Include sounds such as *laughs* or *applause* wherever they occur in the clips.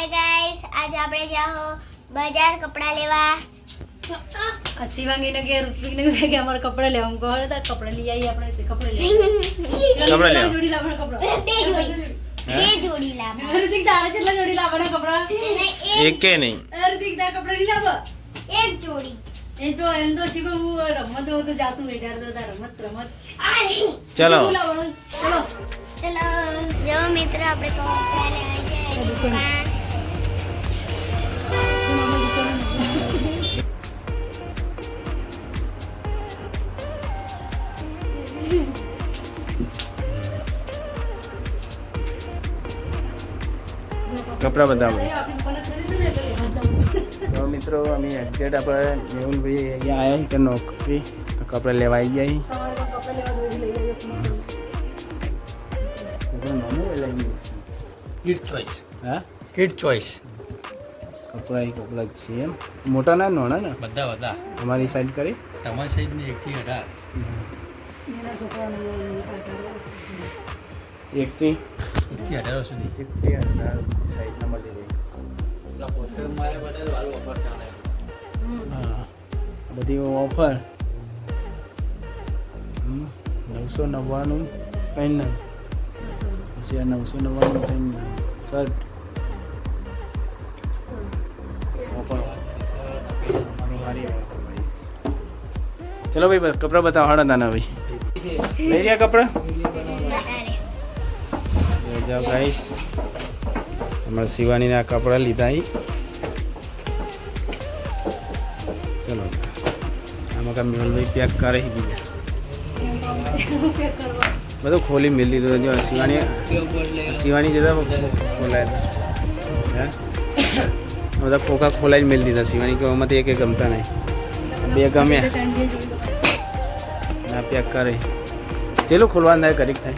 Hi guys આજે આપણે જાઓ બજાર કપડા લેવા. આ શિવાંગીને કે ઋત્વિક ને કે અમારે કપડાં લેવા? કહો કહે તા કપડાં લઈ આવી આપણે કપડાં લઈ કપડાં લેવા. જોડી લાવવાના કપડાં. બે જોડી. બે જોડી લાવવા ઋત્વિક તારે કેટલા જોડી લાવવાના કપડાં? એક કે નહીં. ઋત્વિક ઋતિક તારા કપડાં નહીં એક જોડી. એ તો એમ તો શીખો હું રમત હોય તો જાતું હોય ત્યારે તો રમત રમત. ચલો. ચલો. ચલો જો મિત્ર આપણે કપડા લેવા કપડા બતાવો. તો મિત્રો અમે એક્ઝેટ આપણે મેહુલભાઈ અહીંયા આવ્યા કે નોકરી તો કપડા લેવા આવી ગયા કિડ ચોઈસ હા? કિડ ચોઈસ કપડા એ કપડા જ છે એમ. મોટા ના નાના ને? બધા બધા. તમારી સાઈડ કરી? તમારી સાઈડની એકથી અઢાર. એકથી એકથી અઢાર સુધી. એકથી બધા ઓફર નવસો નવ્વાણું પેન પછી આ નવસો નવ્વાણું પેન શર્ટ. ચલો ભાઈ બસ કપડાં બતાવો હાડા દાના ભાઈ. લઈ રહ્યા કપડાં? જાઓ ગાઈસ અમારા શિવાનીના કપડાં લીધા અહીં ચલો આમાં કા મેહુલભાઈ પેક કરે છે બીજા પેક કરવા. બધું ખોલી મેળ દીધું જો શિવાની શિવાની જતા ખોલાય હે બધા ખોખા ખોલાઈ મેળ દીધા શિવાની કે આમાંથી એક ગમતા નહીં બે ગમ્યા ત્રણ બે જોડી તમારે. ના પેક કરે ચેલું ખોલવાનું થાય કરીક થાય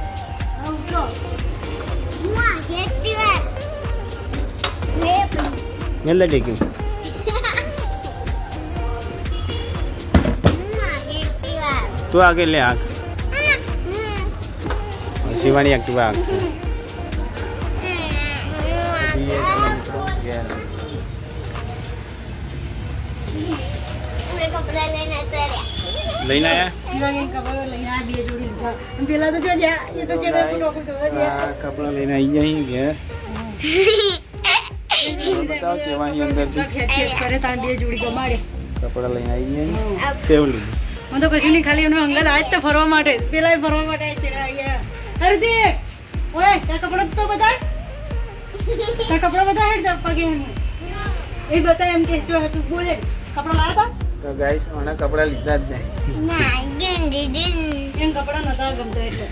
પણ મેલ લે ડેકી મુઆ કેટલી વાર તું આગળ લે આંખ શિવાની એક્ટિવા આંખ છે પૂરે કપડા લઈને અત્યારે લઈને આયા શિવાંગીને કપડાં લઈને આ બે જોડી લીધા. અને પેલા તો જો જ્યાં, એ તો ચેડે નોકરી કરવા ગયા. આ કપડાં લઈને આવી જાય ઘેર *laughs* બતાવો ચેવાની અંદરથી. કરે તાણ બે જોડી ગમાડે. કપડા લઈને આવી ગયા કેવું લીધું. હું તો કશું નહીં ખાલી એનું અંગત આજ તો ફરવા માટે પેલા ફરવા માટે આવ્યા તે ઓય તારા કપડા તો બધા તારા કપડા બધા હેડ જા પગે. એ બતા એમ કે જો હતું બોલે કપડાં લાયા તો? ગાઈસ મને કપડાં લીધા જ નહીં. ના એમ કપડાં નતા ગમતા એટલે.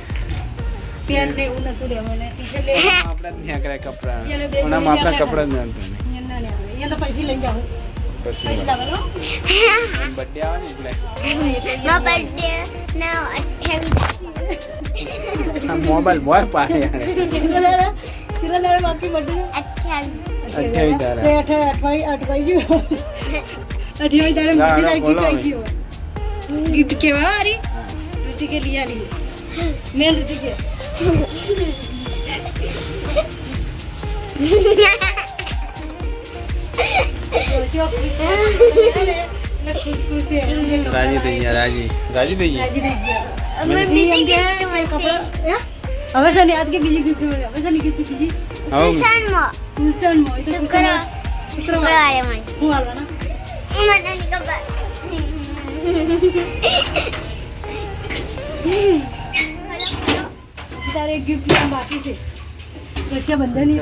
પેન્ટ ને એવું નતું લેવાનું ટી શર્ટ લેવાનું આપણા જ કપડા. કપડાં જ નથી यंदा तो पैसे लई जाऊ पैसे लागलो बर्थडे आहे बर्थडे ना 28 हा बॉय पाहे बर्थडे 28 गिफ्ट आई जी गिफ्ट के वारी ऋति के लिए ली मैं के। *laughs* *laughs* राज़ी भैया राज़ी राज़ी भैया ಅವಸಾನ ಯಾದಕ್ಕೆ ಬಿಜಿ ಗಿಫ್ಟ್ ಮಾಡಿ ಅವಸಾನ ಗಿಫ್ಟ್ ಬಿಜಿ ಹುಸನ್ ಮೋ ಹುಸನ್ ಮೋ ಇದು ಹುಸನ್ ಶುಕ್ರವಾರ ಮಾಡಿ ಹೂ ಅಲ್ವನ सारे गिफ्ट बाकी से रक्षाबंधन ही